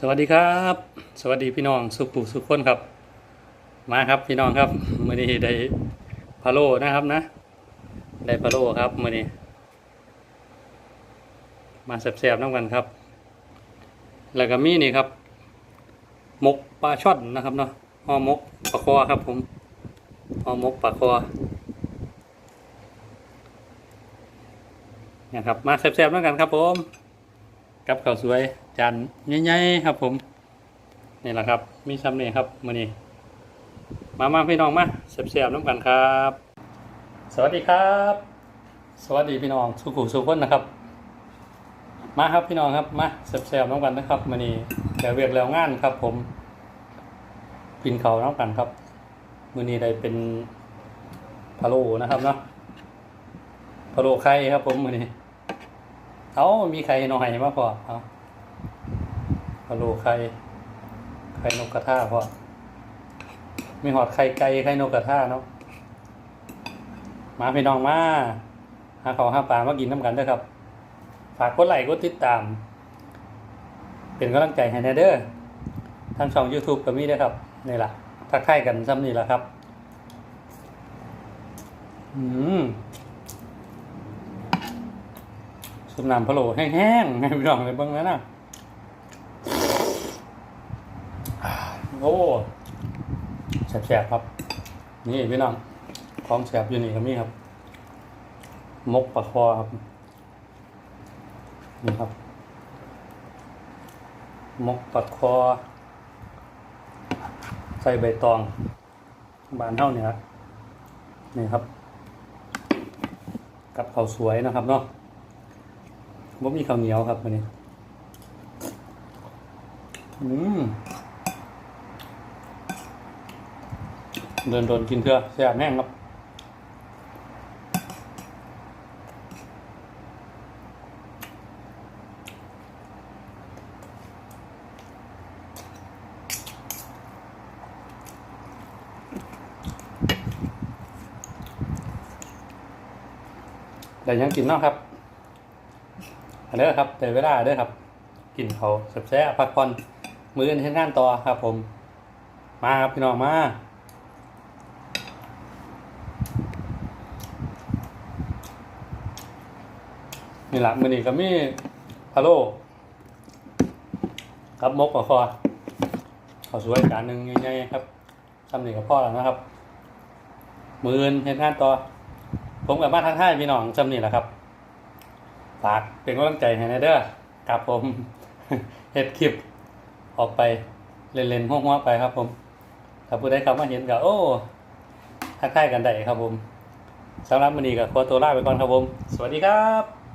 สวัสดีครับ สวัสดีพี่น้องสุขุสุขคนครับ มาครับพี่น้องครับมื่อนี้ได้พะโล้นะครับนะ ได้พะโล้ครับมื่อนี้ มาแซ่บๆน้ำกันครับ แล้วก็มีนี่ครับมกปลาช่อนนะครับเนาะห่อมกปลาคอครับผมห่อมกปลาคอเนี่ยครับมาแซ่บๆน้ำกันครับผม กับข้าวสวยจานใหญ่ๆครับผมนี่แหละครับ มีซ้ำนี่ครับมื้อนี้มามาพี่น้องมาเสียบๆน้ำกันครับ สวัสดีครับ สวัสดีพี่น้องสุขุสุขคนนะครับ มาครับพี่น้องครับมาเสียบๆน้ำกันนะครับมื้อนี้แกเวียกแล้วงานครับ ผมกินเขาน้ำกันครับมื้อนี้ได้เป็นพะโล้นะครับเนาะพะโล้ไข่ครับผมมื้อนี้ เอามีไข่หน่อยมาพอเอาพะโล้ไข่ไข่นกกระทาพอมีหอดไข่ไก่ไข่นกกระทาเนาะมาพี่น้องมาหาของหาปลามากินน้ำกันเด้อครับ ฝากกดไลค์กดติดตาม เป็นกำลังใจให้แนเด้อทางช่อง YouTube ก็มีด้อครับนี่ล่ะทักทายกันซ้ำนี่ล่ะครับ อืม สุปน้ำพะโล้แห้งๆให้พี่น้องเลยเบิ่งแล้วนะโอ้แสบๆครับ นี่พี่น้องของแสบอยู่นี่ก็มีครับ มกปลาคอครับ นี่ครับ มกปลาคอ ใส่ใบตอง บานเท่านี้ครับนี่ครับ กับข้าวสวยนะครับเนาะ บ่มีข้าวเหนียวครับวันนี้ อืมเดินโดนกินเถอะแซ่บแน่งครับแต่ยังกินเนาะครับ เด้อครับแต่เวลาเด้อครับ กินเขาแซ่บพักผ่อนมืออนเฮ็ดงานต่อครับ ผม มาครับพี่น้องมานี่ละมือนี้ก็มีพะโล้กับมกกับคอเขาสวยจานหนึ่งใหญ่ๆครับทำนี่กับพ่อแล้วนะครับมือนเฮ็ดงานต่อ ผมกับมานทักทายพี่น้องจำนี่แหละครับ ฝากเป็นกำลังใจให้นะเด้อครับผมเฮ็ดคลิปออกไปเล่นๆหัวๆไปครับ ผมถ้าผู้ใดเข้ามาเห็นก็โอ้ทักทายกันได้ครับผมสำหรับวันนี้ก็ขอตัวลาไปก่อนครับผม สวัสดีครับ